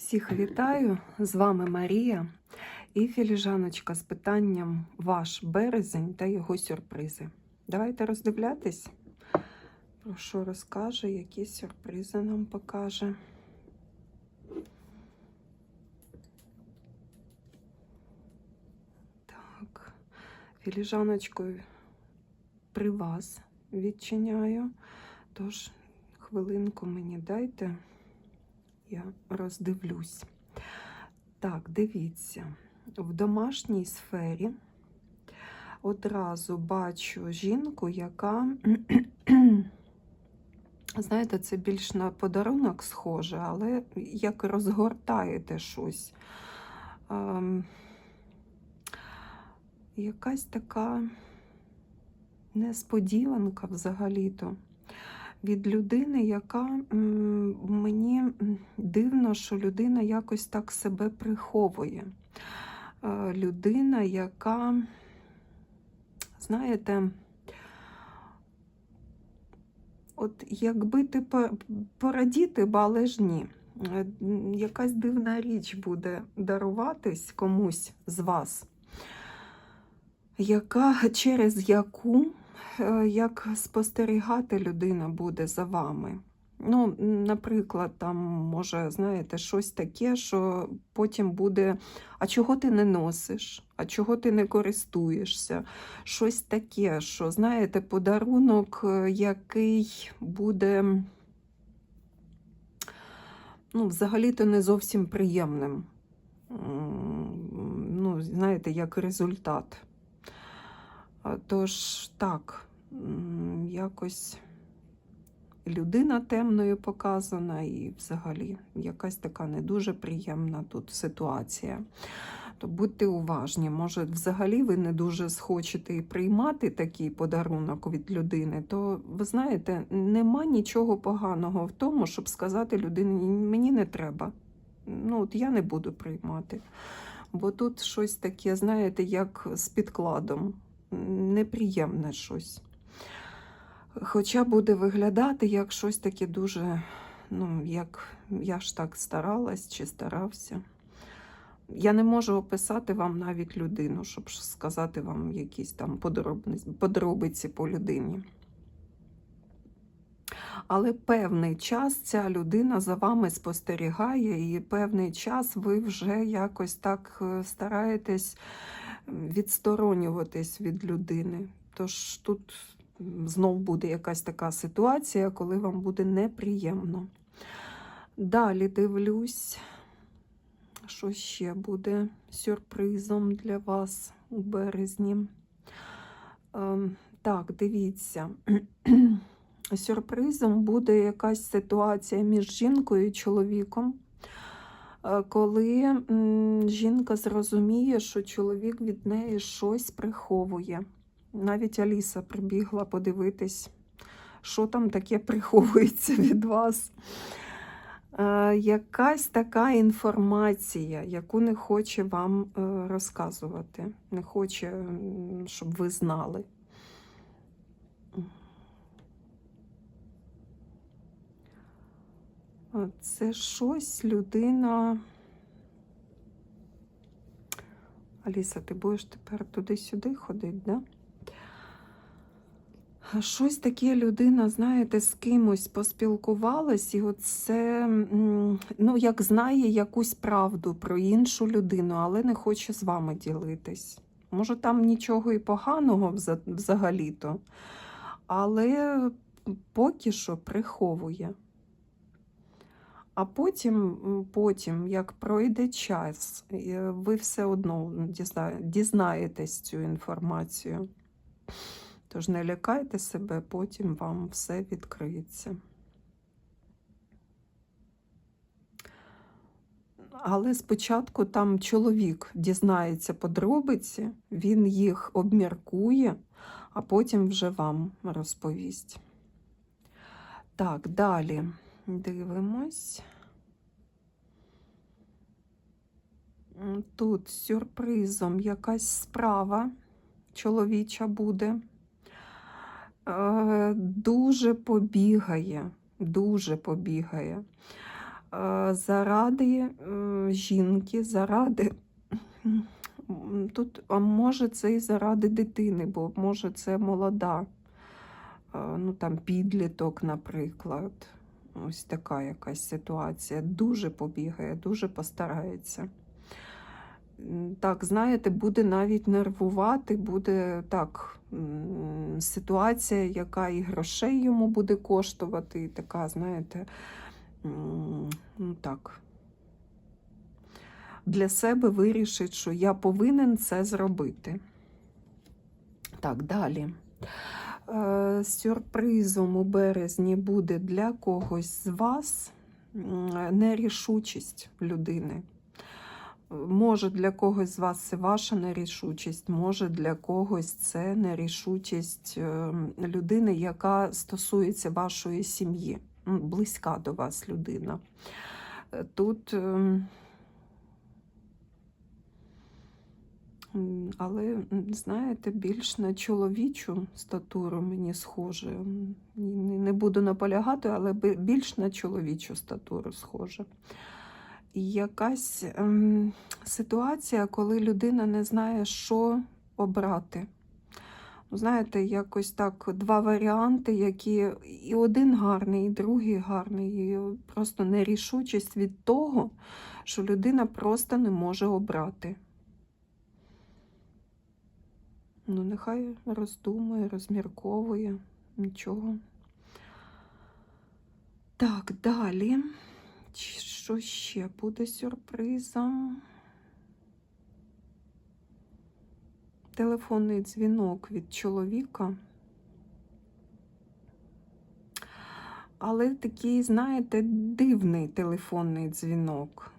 Всіх вітаю! З вами Марія і філіжаночка з питанням Ваш березень та його сюрпризи. Давайте роздивлятись, про що розкаже, які сюрпризи нам покаже. Так, філіжаночкою при вас відчиняю. Тож, хвилинку мені дайте я роздивлюсь. Так, дивіться, в домашній сфері одразу бачу жінку, яка, знаєте, це більш на подарунок схоже, але як розгортаєте щось. Ем, якась така несподіванка взагалі-то від людини, яка мені дивно, що людина якось так себе приховує. Е, Людина, яка, знаєте, от якби ти порадіти, б, але ж ні. Е, Якась дивна річ буде даруватись комусь з вас, яка, через яку як спостерігати людина буде за вами. Ну, наприклад, там може, знаєте, щось таке, що потім буде: а чого ти не носиш? А чого ти не користуєшся? Щось таке, що, знаєте, подарунок, е, який буде ну, взагалі-то не зовсім приємним. Ну, знаєте, як результат. Тож так, якось людина темною показана, і взагалі якась така не дуже приємна тут ситуація. То будьте уважні, може, взагалі ви не дуже схочете приймати такий подарунок від людини, то ви знаєте, нема нічого поганого в тому, щоб сказати людині, мені не треба. Ну, от я не буду приймати. Бо тут щось таке, знаєте, як з підкладом неприємне щось. Хоча буде виглядати як щось таке дуже, ну, як я ж так старалась чи старався. Я не можу описати вам навіть людину, щоб сказати вам якісь там подробиці по людині. Але певний час ця людина за вами спостерігає, і певний час ви вже якось так е, стараєтесь відсторонюватись від людини. Тож тут знов буде якась така ситуація, коли вам буде неприємно. Далі дивлюсь, що ще буде сюрпризом для вас у березні. Ем, Так, дивіться. Сюрпризом буде якась ситуація між жінкою і чоловіком, коли жінка зрозуміє, що чоловік від неї щось приховує. Навіть Аліса прибігла подивитись, що там таке приховується від вас. Е, Якась така інформація, яку не хоче вам е, розказувати, не хоче, щоб ви знали. Це щось людина. Аліса, ти будеш тепер туди-сюди ходити, да? Щось таке людина, знаєте, з кимось поспілкувалась, і оце, ну, як знає якусь правду про іншу людину, але не хоче з вами ділитись. Може, там нічого і поганого взагалі-то, але поки що приховує. А потім, потім, як пройде час, е, ви все одно дізнаєтесь цю інформацію. Тож не лякайте себе, потім вам все відкриється. Але спочатку там чоловік дізнається подробиці, він їх обміркує, а потім вже вам розповість. Так, далі дивимось. Тут сюрпризом якась справа чоловіча буде. Е, Дуже побігає, дуже побігає. е, заради жінки, заради. Тут, а може, це і заради дитини, бо може це молода, е, ну там підліток, наприклад. Ось така якась ситуація. Дуже побігає, дуже постарається. Так, знаєте, буде навіть нервувати, буде так, ситуація, яка і грошей йому буде коштувати, і така, знаєте, ну так. Для себе вирішить, що я повинен це зробити. Так, далі. Е, Сюрпризом у березні буде для когось з вас нерішучість людини. Може, для когось з вас це ваша нерішучість, може для когось це нерішучість е, людини, яка стосується вашої сім'ї, близька до вас людина. Е, Тут, ем, м, але, знаєте, більш на чоловічу статуру мені схоже. Не буду наполягати, але більш на чоловічу статуру схоже. І якась ем, ситуація, коли людина не знає, що обрати. Ну, Знаєте, якось так два варіанти, які і один гарний, і другий гарний. І просто нерішучість від того, що людина просто не може обрати. Ну, нехай роздумує, розмірковує, нічого. Так, далі. Що ще буде сюрпризом? Телефонний дзвінок від чоловіка. Але такий, знаєте, дивний телефонний дзвінок.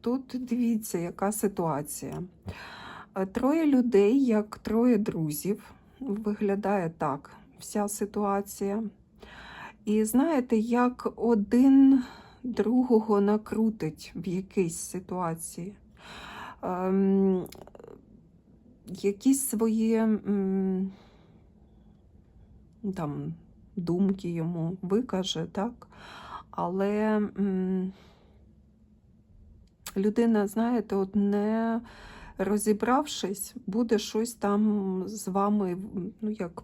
Тут дивіться, яка ситуація. Е, Троє людей, як троє друзів. Виглядає так вся ситуація. І знаєте, як один другого накрутить в якійсь ситуації. Ем, якісь свої м, там, думки йому викаже, так? Але м, людина, знаєте, от не розібравшись, буде щось там з вами, ну, як,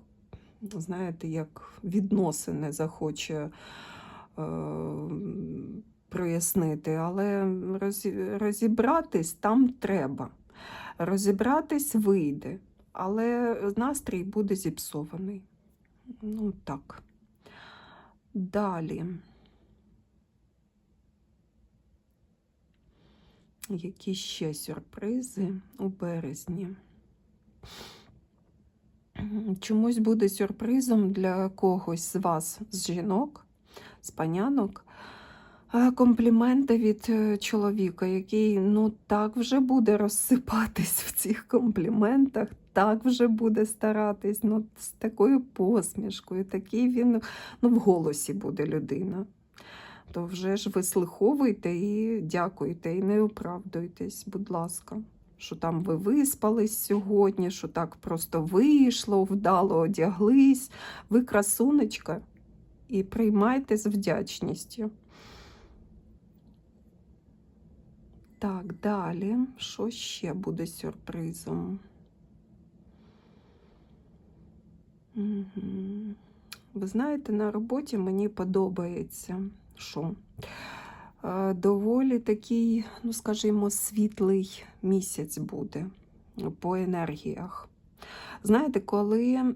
знаєте, як відносини захоче е, прояснити, але розібратись там треба. Розібратись вийде, але настрій буде зіпсований. Ну так. Далі. Які ще сюрпризи у березні? Чомусь буде сюрпризом для когось з вас, з жінок, з панянок, компліменти від е, чоловіка, який ну так вже буде розсипатись в цих компліментах, так вже буде старатись, ну, з такою посмішкою, такий він ну, в голосі буде людина. То вже ж вислуховуйте і дякуйте, і не оправдуйтесь, будь ласка, що там ви виспались сьогодні, що так просто вийшло, вдало одяглись. Ви красунечка і приймайте з вдячністю. Так, далі. Що ще буде сюрпризом? Ви знаєте, на роботі мені подобається, що е, доволі такий, ну скажімо, світлий місяць буде по енергіях. Знаєте, коли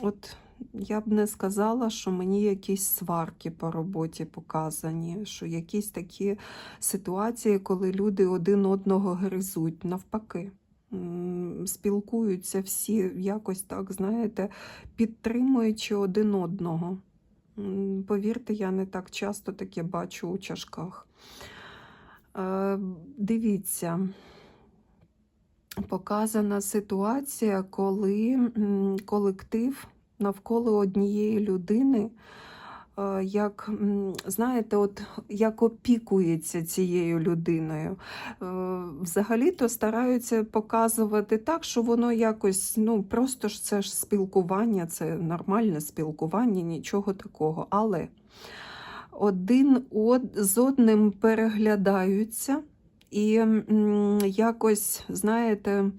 от я б не сказала, що мені якісь сварки по роботі показані, що якісь такі ситуації, коли люди один одного гризуть, навпаки. Спілкуються всі якось так, знаєте, підтримуючи один одного. Повірте, я не так часто таке бачу у чашках. Е, Дивіться, показана ситуація, коли колектив навколо однієї людини, як, знаєте, от як опікується цією людиною. Е, Взагалі-то стараються показувати так, що воно якось, ну просто ж це ж спілкування, це нормальне спілкування, нічого такого. Але один од, з одним переглядаються і якось, знаєте,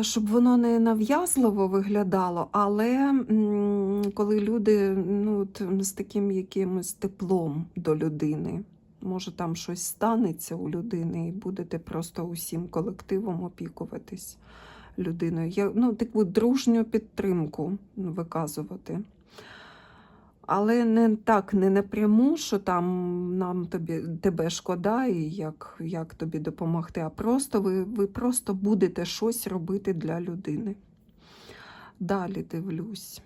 щоб воно не нав'язливо виглядало, але коли люди ну, з таким якимось теплом до людини, може там щось станеться у людини, і будете просто усім колективом опікуватись людиною. Я, ну, таку дружню підтримку виказувати. Але не так, не напряму, що там нам тобі, тебе шкода і як, як тобі допомогти, а просто ви, ви просто будете щось робити для людини. Далі дивлюсь.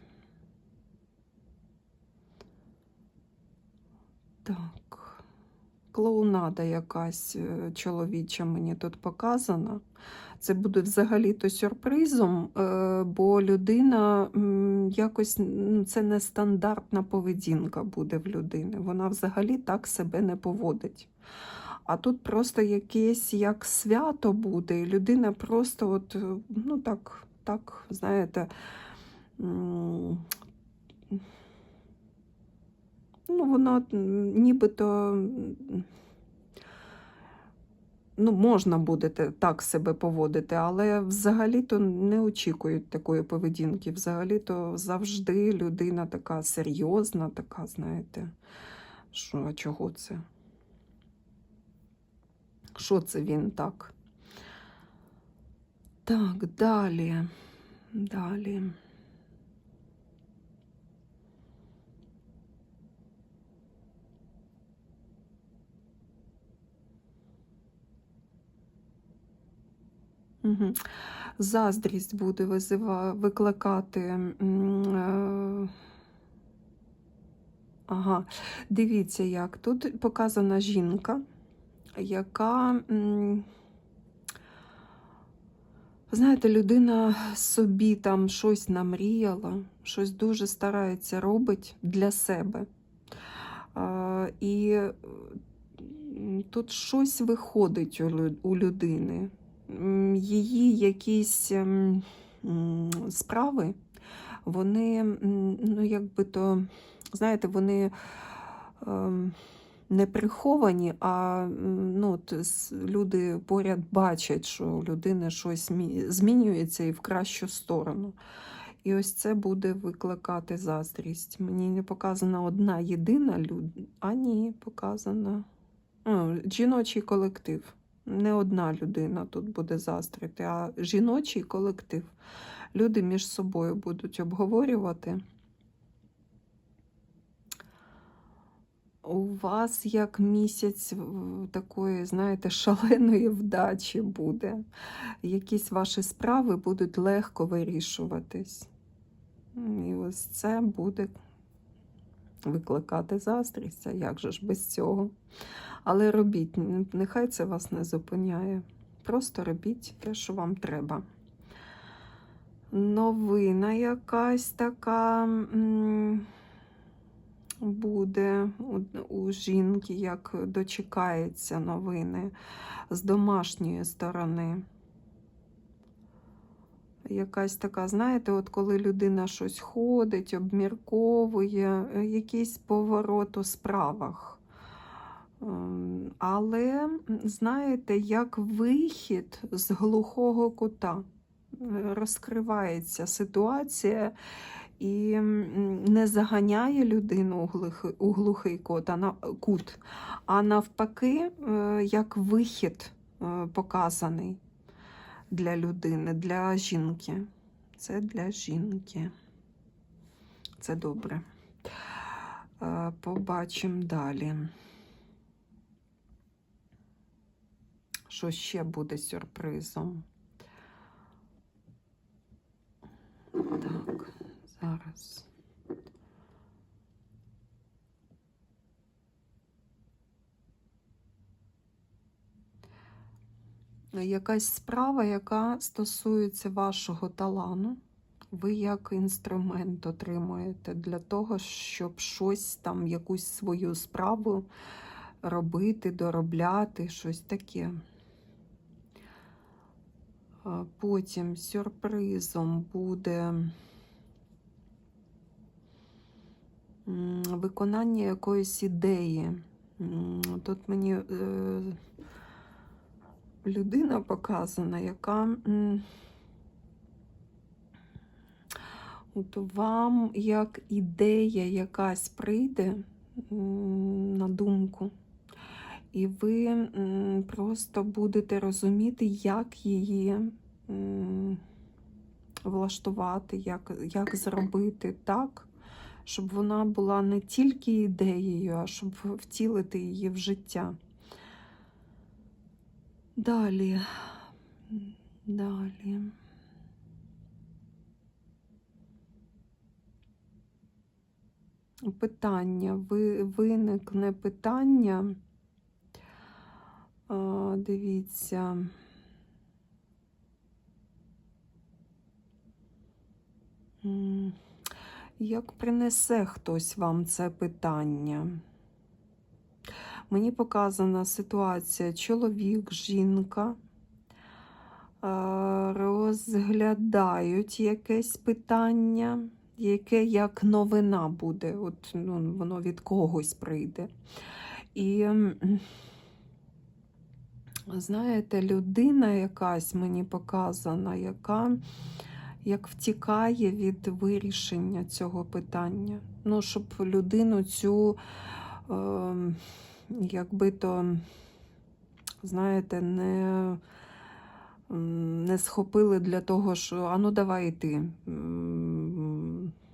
Так. Клоунада якась е, чоловіча мені тут показана. Це буде взагалі-то сюрпризом, е, бо людина якось ну, це нестандартна поведінка буде в людини. Вона взагалі так себе не поводить. А тут просто якесь як свято буде, і людина просто, от, е, ну так, так, знаєте, ну, воно нібито. ну, можна буде так себе поводити, але взагалі-то не очікують такої поведінки. Взагалі-то завжди людина така серйозна, така, знаєте, що а чого це? Що це він так? Так, далі. Далі. Угу. Заздрість буде викликати. е, Ага, дивіться, як тут показана жінка, яка, знаєте, людина собі там щось намріяла, щось дуже старається робить для себе. А, і е, тут щось виходить у людини. Її якісь ем, справи, вони, ну, якби то, знаєте, вони ем, не приховані, а ну, люди поряд бачать, що у людини щось змінюється і в кращу сторону. І ось це буде викликати заздрість. Мені не показана одна єдина людина, а показана а, жіночий колектив. Не одна людина тут буде заздрити, а жіночий колектив. Люди між собою будуть обговорювати. У вас як місяць такої, знаєте, шаленої вдачі буде. Якісь ваші справи будуть легко вирішуватись. І ось це буде викликати заздрість. А як же ж без цього? Але робіть, нехай це вас не зупиняє. Просто робіть те, що вам треба. Новина якась така буде у, жінки, як дочекається новини з домашньої сторони. Якась така, знаєте, от коли людина щось ходить, обмірковує, е, якийсь поворот у справах. Ем, Але, знаєте, як вихід з глухого кута Е, розкривається ситуація і не заганяє людину у глухий, кут, а, навпаки, е, як вихід показаний для людини, для жінки. Це для жінки. Це добре. Е, Побачимо далі. Що ще буде сюрпризом? Так, зараз. Якась справа, яка стосується вашого талану. Ви як інструмент отримуєте для того, щоб щось там, якусь свою справу робити, доробляти, щось таке. Потім сюрпризом буде виконання якоїсь ідеї. Тут мені е, людина показана, яка от вам як ідея якась прийде на думку, і ви просто будете розуміти, як її влаштувати, як, як зробити так, щоб вона була не тільки ідеєю, а щоб втілити її в життя. Далі. Далі. Питання. Ви, виникне питання. А, дивіться. Як принесе хтось вам це питання? Мені показана ситуація чоловік, жінка е, розглядають якесь питання, яке як новина буде, от, ну, воно від когось прийде. І знаєте, людина якась мені показана, яка як втікає від вирішення цього питання. Ну, щоб людину цю, е, якби то, знаєте, не, не схопили для того, що а ну давай ти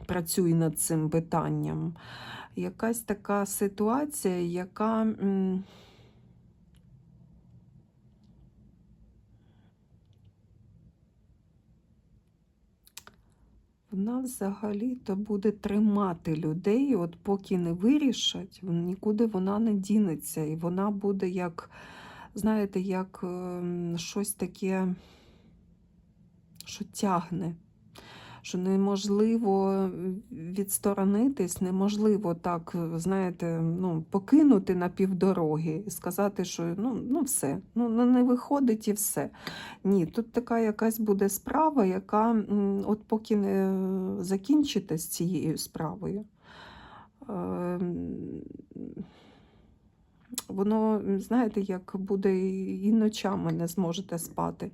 працюй над цим питанням. Якась така ситуація, яка. Вона взагалі-то буде тримати людей, от поки не вирішать, нікуди вона не дінеться. І вона буде як, знаєте, як ем, щось таке, що тягне, що неможливо відсторонитись, неможливо так, знаєте, ну, покинути на півдороги і сказати, що ну, ну все, ну ну, не виходить і все. Ні, тут така якась буде справа, яка от поки не закінчите з цією справою. ем, Воно, знаєте, як буде і ночами не зможете спати.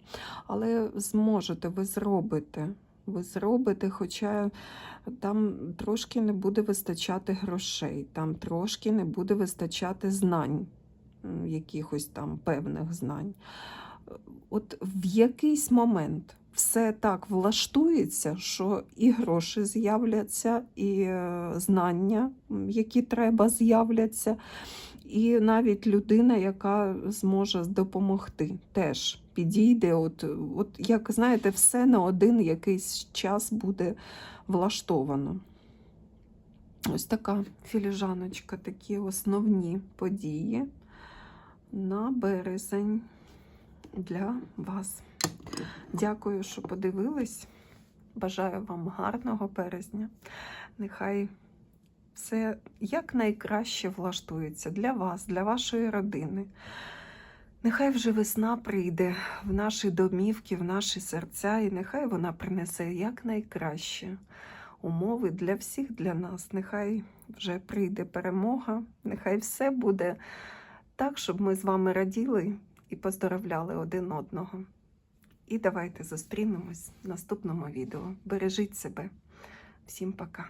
Але зможете, ви зробите. Ви зробите, хоча там трошки не буде вистачати грошей, там трошки не буде вистачати знань, якихось там певних знань. От в якийсь момент все так влаштується, що і гроші з'являться, і е, знання, які треба, з'являться, і навіть людина, яка зможе допомогти, теж підійде. От, от як знаєте, все на один якийсь час буде влаштовано. Ось така філіжаночка, такі основні події на березень для вас. Дякую, що подивились. Бажаю вам гарного березня. Нехай все якнайкраще влаштується для вас, для вашої родини. Нехай вже весна прийде в наші домівки, в наші серця, і нехай вона принесе якнайкраще умови для всіх, для нас. Нехай вже прийде перемога, нехай все буде так, щоб ми з вами раділи і поздоровляли один одного. І давайте зустрінемось в наступному відео. Бережіть себе. Всім пока.